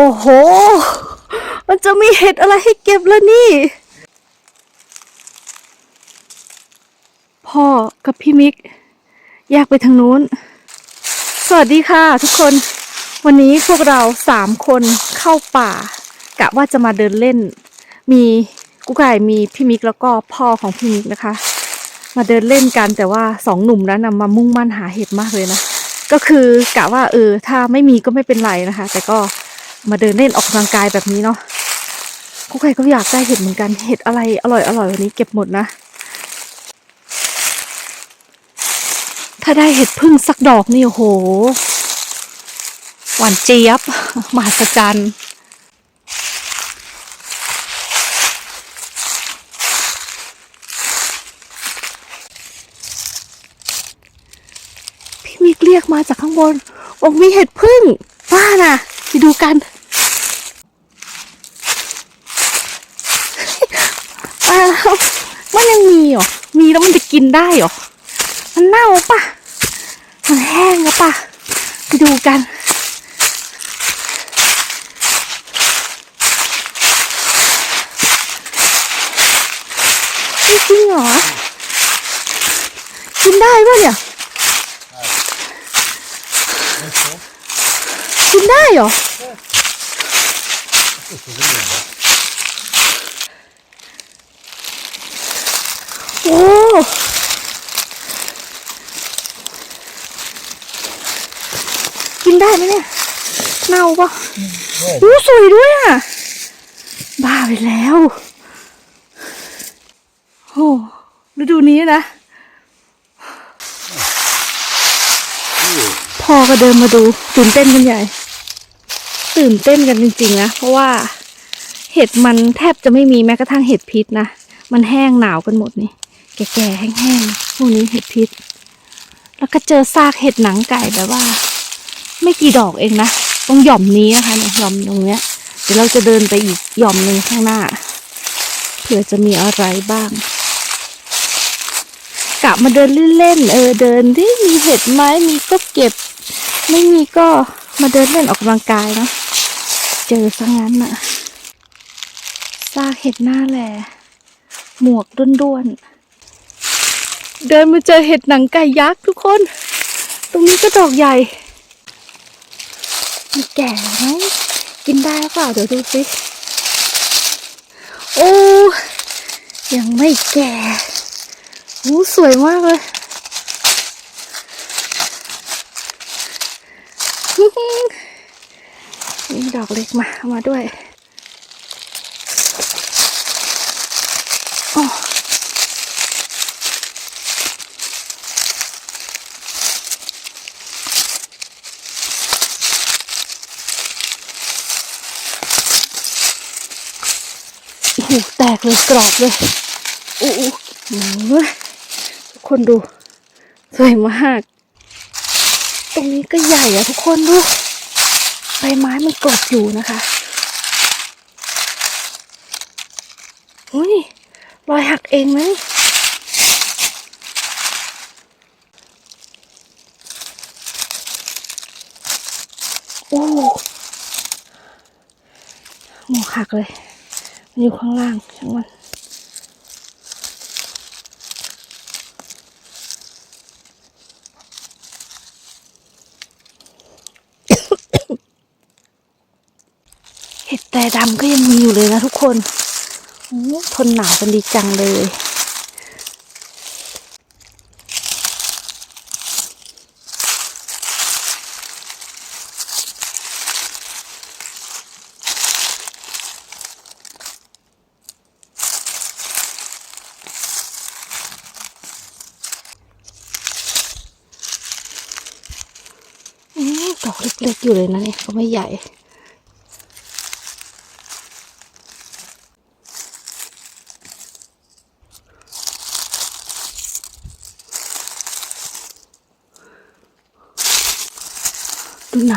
โอ้โห มันจะมีเห็ดอะไรให้เก็บแล้วนี่ พ่อกับพี่มิกแยกไปทางนู้น สวัสดีค่ะทุกคน วันนี้พวกเราสามคนเข้าป่า กะว่าจะมาเดินเล่น มีกุ๊กไก่มีพี่มิกแล้วก็พ่อของพี่มิกนะคะ มาเดินเล่นกันแต่ว่าสองหนุ่มนั้นนะมามุ่งมั่นหาเห็ดมากเลยนะก็คือกะว่าเออถ้าไม่มีก็ไม่เป็นไรนะคะ แต่ก็ มาเดินเล่นออกกำลังกายแบบนี้เนาะกุ๊กไก่ก็อยากได้เห็ดเหมือนกัน เห็ดอะไรอร่อยอร่อยวันนี้เก็บหมดนะ ถ้าได้เห็ดพึ่งสักดอกนี่โอ้โห หวานเจี๊ยบ มหัศจรรย์พี่มิกเรียกมาจากข้างบนบอกมีเห็ดพึ่งบ้าน่ะ ไปดูกันอ้าวมันยังมีเหรอ มีแล้วมันจะกินได้เหรอ มันเน่าปะมันแห้งแล้วปะไปดูกันจริงเหรอ กินได้ปะเนี่ย กินได้ เหรอโอ้กินได้ไหมเนี่ย เน่าปะอู้สวยด้วยอะ บ้าไปแล้วโอ้ฤดูนี้นะพ่อก็เดินมาดูตื่นเต้นกันใหญ่ ตื่นเต้นกันจริงๆนะ เพราะว่าเห็ดมันแทบจะไม่มีแม้กระทั่งเห็ดพิษนะ มันแห้งหนาวกันหมดนี่ แก่ๆแห้งๆพวกนี้เห็ดพิษ แล้วก็เจอซากเห็ดหนังไก่แบบว่า ไม่กี่ดอกเองนะ ตรงหย่อมนี้นะคะเนี่ยหย่อมตรงเนี้ย เดี๋ยวเราจะเดินไปอีกหย่อมหนึ่งข้างหน้า เผื่อจะมีอะไรบ้างกะมาเดินเล่นๆเออเดินที่มีเห็ดไหมมีก็เก็บ ไม่มีก็ มาเดินเล่นออกกำลังกายเนาะเจอซะงั้นน่ะซากเห็ดหน้าแหล่หมวกด้วนๆ เดินมาเจอเห็ดหนังไก่ยักษ์ทุกคน ตรงนี้ก็ดอกใหญ่มันแก่ไหมกินได้หรือเปล่าเดี๋ยวดูสิโอ้ยังไม่แก่โอ้สวยมากเลย มี ดอกเล็กมาเอามาด้วยโอ้โอ้โหแตกเลยกรอบเลยอ้โหโอ้โหทุกคนดู สวยมาก ตรงนี้ก็ใหญ่อะทุกคนดู ใบไม้มันกรอบอยู่นะคะอุ้ยรอยหักเองไหมโอ้หมวกหักเลย มันอยู่ข้างล่างช่างมัน แต่ดำก็ยังมีอยู่เลยนะทุกคนโอ้ทนหนาวกันดีจังเลยอืมดอกเล็กๆอยู่เลยนะเนี่ยก็ไม่ใหญ่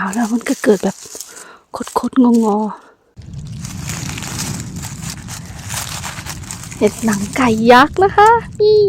าวแล้วมันก็เกิดแบบคดๆงองอเห็ดหนังไก่ยักษ์นะคะ นี่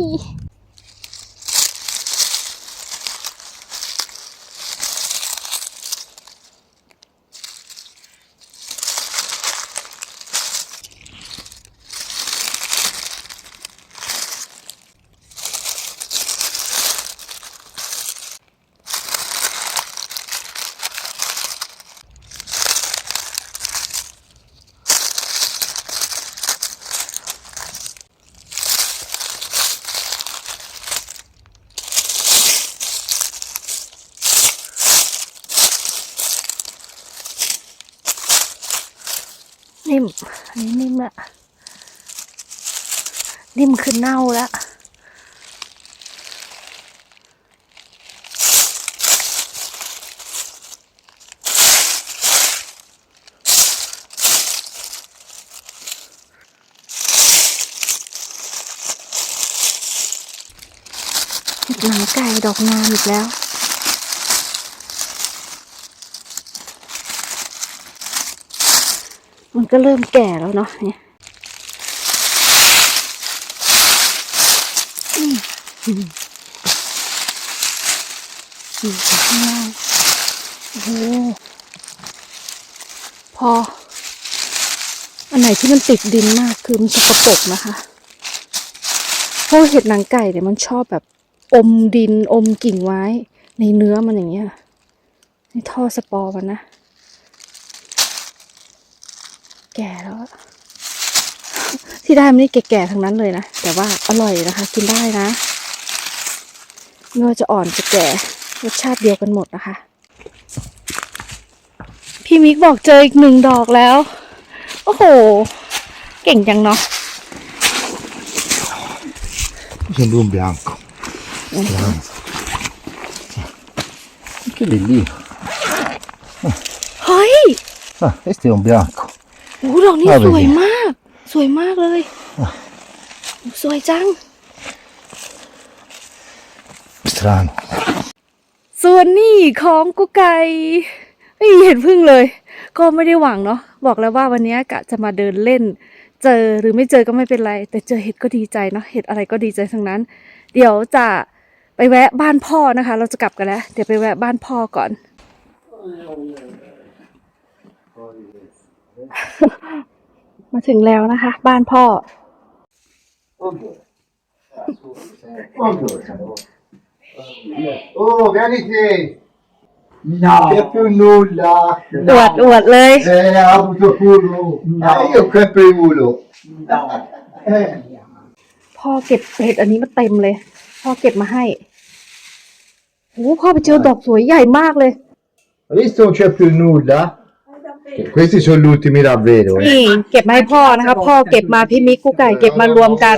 นิ่มอันนี้นิ่ม ละนิ่มคือเน่าแล้วเห็ดหนังไก่ดอกงามอีกแล้ว มันก็เริ่มแก่แล้วเนาะเนี่ยอืมอืมอยู่ข้างล่างโอ้โหพอ อันไหนที่มันติดดินมากคือมันสกปรกนะคะเพราะเห็ดหนังไก่เนี่ยมันชอบแบบอมดินอมกิ่งไม้ในเนื้อมันอย่างเงี้ยในท่อสปอร์มันนะ แก่แล้วอะที่ได้มันนี่แก่ๆทั้งนั้นเลยนะ แต่ว่าอร่อยนะคะ กินได้นะไม่ว่าจะอ่อนจะแก่รสชาติเดียวกันหมดนะคะ พี่มิกบอกเจออีกหนึ่งดอกแล้ว โอ้โห เก่งจังเนาะ Sembra un bianco. Speranza. Anche lì lì. เฮ้ย Ah, questo è un bianco. โอ้โหดอกนี้เอาไปสสิวยมาก สวยมากเลยโอ้สวยจัง Strano. ส่วนนี่ของกุ๊กไก่ไม่มีเห็นพึ่งเลย ก็ไม่ได้หวังเนาะบอกแล้วว่าวันนี้กะจะมาเดินเล่น เจอหรือไม่เจอก็ไม่เป็นไร แต่เจอเห็ดก็ดีใจเนาะเห็ดอะไรก็ดีใจทั้งนั้น เดี๋ยวจะไปแวะบ้านพ่อนะคะ เราจะกลับกันแล้ว เดี๋ยวไปแวะบ้านพ่อก่อน มาถึงแล้วนะคะ บ้านพ่อ Oh, vieni te! No, C'è più nulla! อวดอวดเลย Eh, ha avuto culo! No. Eh, io ho sempre culo! no. Eh, พ่อเก็บเห็ดอันนี้มาเต็มเลย พ่อเก็บมาให้โอ้พ่อไปเจอดอกสวยใหญ่มากเลย hai visto non c'è più nulla? Questi sono gli ultimi davvero. eh. นี่เก็บมาให้พ่อนะคะพ่อเก็บมาพี่มิกกุ๊กไก่เก็บมารวมกัน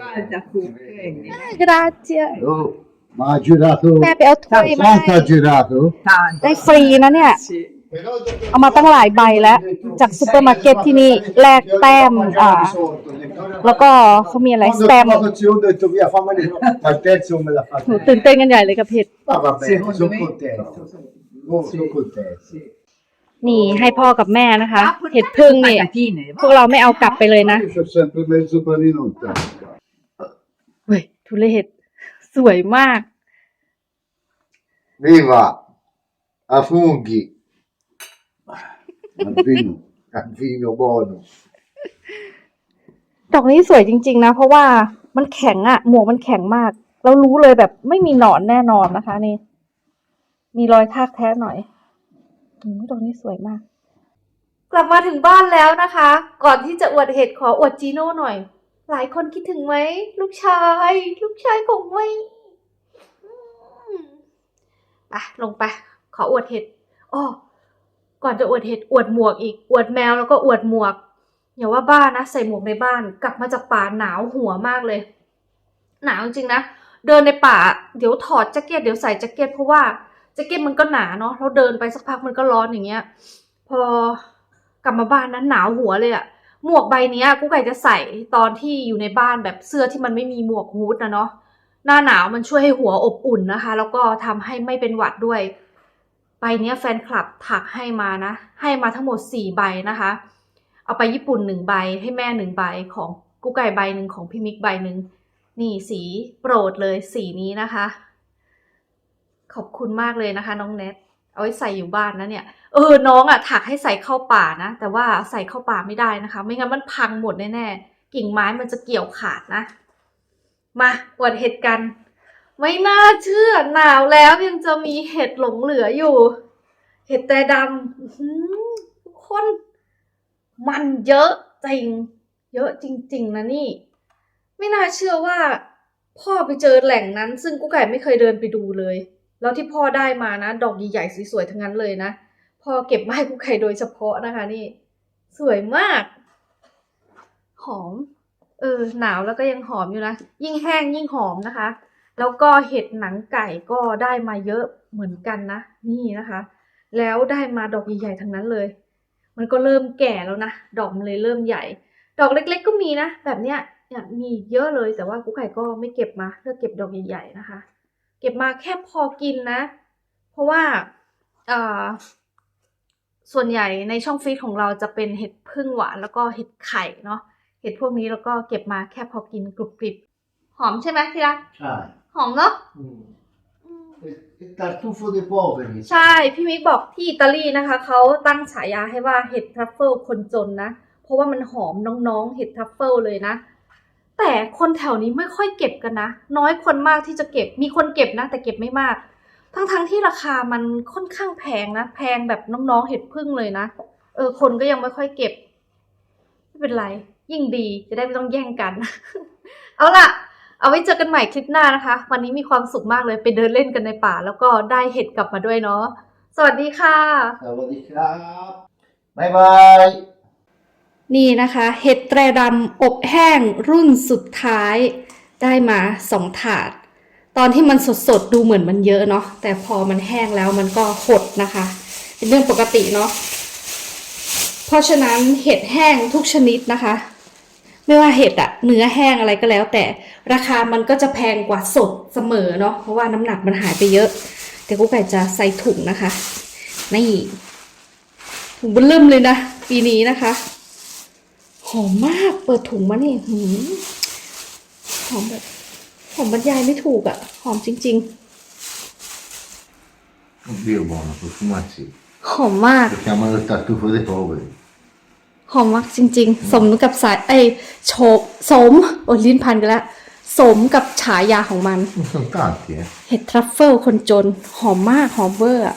Guarda Cucchi, กระดาษเจีย Oh, ma ha girato... แม่ไปเอาถ้วยมา Quanto ให้ ha girato? tanto. ได้ฟรีนะเนี่ย Sì. เอามาตั้งหลายใบแล้ว จากซูเปอร์มาร์เก็ตที่นี่แลกแต้มอ่า แล้วก็เขามีอะไร Quando สแตม ho trovato zio, ho detto via, fammene ma il terzo non me l'ha หนู fatto. ตื่นเต้นกันใหญ่เลยกับเห็ด Ma vabbè, Secondo sono me- contento. Oh, sono contento. Sì. นี่ให้พ่อกับแม่นะคะ Ah, portate เห็ดพึ่งนี่ patatine, พวกเราไม่เอากลับไปเลยนะ Io ho sempre mezzo panino in tasca. เฮ้ยทุเรศสวยมาก Viva! A funghi! Al vino, al vino buono. ดอกนี้สวยจริง ๆ นะ เพราะว่ามันแข็งอะหมวกมันแข็งมาก เรารู้เลยแบบไม่มีหนอนแน่นอนนะคะ นี่ มีรอยทากแท้หน่อย อืมดอกนี้สวยมาก กลับมาถึงบ้านแล้วนะคะ ก่อนที่จะอวดเห็ดขออวดจีโน่หน่อย หลายคนคิดถึงไหม ลูกชาย ลูกชายของไม่อืมไปลงไป ขออวดเห็ดอ้อก่อนจะอวดเห็ดอวดหมวกอีก อวดแมวแล้วก็อวดหมวกอย่าว่าบ้านนะใส่หมวกในบ้าน กลับมาจากป่าหนาวหัวมากเลย หนาวจริงนะ เดินในป่า เดี๋ยวถอดแจ็คเก็ตเดี๋ยวใส่แจ็คเก็ตเพราะว่า แจ็คเก็ตมันก็หนาเนาะเราเดินไปสักพักมันก็ร้อนอย่างเงี้ย พอกลับมาบ้านนั้นหนาวหัวเลยอะหมวกใบนี้กูไก่จะใส่ตอนที่อยู่ในบ้านแบบเสื้อที่มันไม่มีหมวกฮูดนะเนาะหน้าหนาวมันช่วยให้หัวอบอุ่นนะคะ แล้วก็ทำให้ไม่เป็นหวัดด้วย ใบนี้แฟนคลับถักให้มานะ ให้มาทั้งหมดสี่ใบนะคะ เอาไปญี่ปุ่นหนึ่งใบให้แม่หนึ่งใบของกุ๊กไก่ใบหนึ่งของพี่มิกใบหนึ่งนี่สีโปรดเลยสีนี้นะคะ ขอบคุณมากเลยนะคะ น้องเน็ตเอาไว้ใส่อยู่บ้านนะเนี่ย เออ น้องอะถักให้ใส่เข้าป่านะ แต่ว่าใส่เข้าป่าไม่ได้นะคะ ไม่งั้นมันพังหมดแน่ๆ กิ่งไม้มันจะเกี่ยวขาดนะ มาอวดเห็ดกัน ไม่น่าเชื่อหนาวแล้วยังจะมีเห็ดหลงเหลืออยู่ เห็ดแต่ดำทุกคน มันเยอะจริง เยอะจริง ๆ นะนี่ ไม่น่าเชื่อว่า พ่อไปเจอแหล่งนั้น ซึ่งกุ๊กไก่ไม่เคยเดินไปดูเลย แล้วที่พ่อได้มานะ ดอกใหญ่ๆสวยๆทั้งนั้นเลยนะพ่อเก็บมาให้กุ๊กไก่โดยเฉพาะนะคะ นี่ สวยมาก หอม เออ หนาวแล้วก็ยังหอมอยู่นะ ยิ่งแห้งยิ่งหอมนะคะ แล้วก็เห็ดหนังไก่ก็ได้มาเยอะเหมือนกันนะ นี่นะคะ แล้วได้มาดอกใหญ่ๆทั้งนั้นเลย มันก็เริ่มแก่แล้วนะ ดอกมันเลยเริ่มใหญ่ ดอกเล็ก ๆ ก็มีนะ แบบเนี้ยเนี่ยมีเยอะเลยแต่ว่ากุ๊กไก่ก็ไม่เก็บมาเลือกเก็บดอกใหญ่ๆนะคะ เก็บมาแค่พอกินนะ เพราะว่าอ่าส่วนใหญ่ในช่องฟรีซของเราจะเป็นเห็ดพึ่งหวานแล้วก็เห็ดไข่เนาะเห็ดพวกนี้แล้วก็เก็บมาแค่พอกินกรุบกริบหอมใช่ไหมที่รัก Sai. หอมเนาะ Il tartufo dei poveri. ใช่ พี่มิกบอกที่อิตาลีนะคะเขาตั้งฉายาให้ว่าเห็ดทรัฟเฟิลคนจนนะ เพราะว่ามันหอมน้องๆ เห็ดทรัฟเฟิลเลยนะ แต่คนแถวนี้ไม่ค่อยเก็บกันนะ น้อยคนมากที่จะเก็บ มีคนเก็บนะ แต่เก็บไม่มาก ทั้งๆที่ราคามันค่อนข้างแพงนะ แพงแบบน้องๆเห็ดพึ่งเลยนะ เออ คนก็ยังไม่ค่อยเก็บ ไม่เป็นไร ยิ่งดีจะได้ไม่ต้องแย่งกัน เอาล่ะ เอาไว้เจอกันใหม่คลิปหน้านะคะ วันนี้มีความสุขมากเลยไปเดินเล่นกันในป่า แล้วก็ได้เห็ดกลับมาด้วยเนาะ สวัสดีค่ะ Sawadee Bye bye. นี่นะคะ เห็ดแตรดำอบแห้งรุ่นสุดท้ายได้มาสองถาด ตอนที่มันสดๆ ดูเหมือนมันเยอะเนาะแต่พอมันแห้งแล้วมันก็หดนะคะ เป็นเรื่องปกติเนาะเพราะฉะนั้นเห็ดแห้งทุกชนิดนะคะ ไม่ว่าเห็ดอะเนื้อแห้งอะไรก็แล้ว แต่ราคามันก็จะแพงกว่าสดเสมอเนาะเพราะว่าน้ำหนักมันหายไปเยอะเดี๋ยวกุ๊กไก่จะใส่ถุงนะคะนี่ถุงเบนเริ่มเลยนะปีนี้นะคะ หอมมากเปิดถุงมานี่หืมหอมแบบหอมบรรยายไม่ถูกอะ่ะ หอมจริง Oddio, buono, profumati. ๆ หอมมาก Lo chiamano il tartufo dei poveri. หอมมากจริง ๆ สมกับสายไอยโฉบสมโอ้ยลิ้นพันกันแล้วสมกับฉายาของมัน Non sono tanti, eh. เห็ดทรัฟเฟิลคนจน หอมมากหอมเวอร์อะ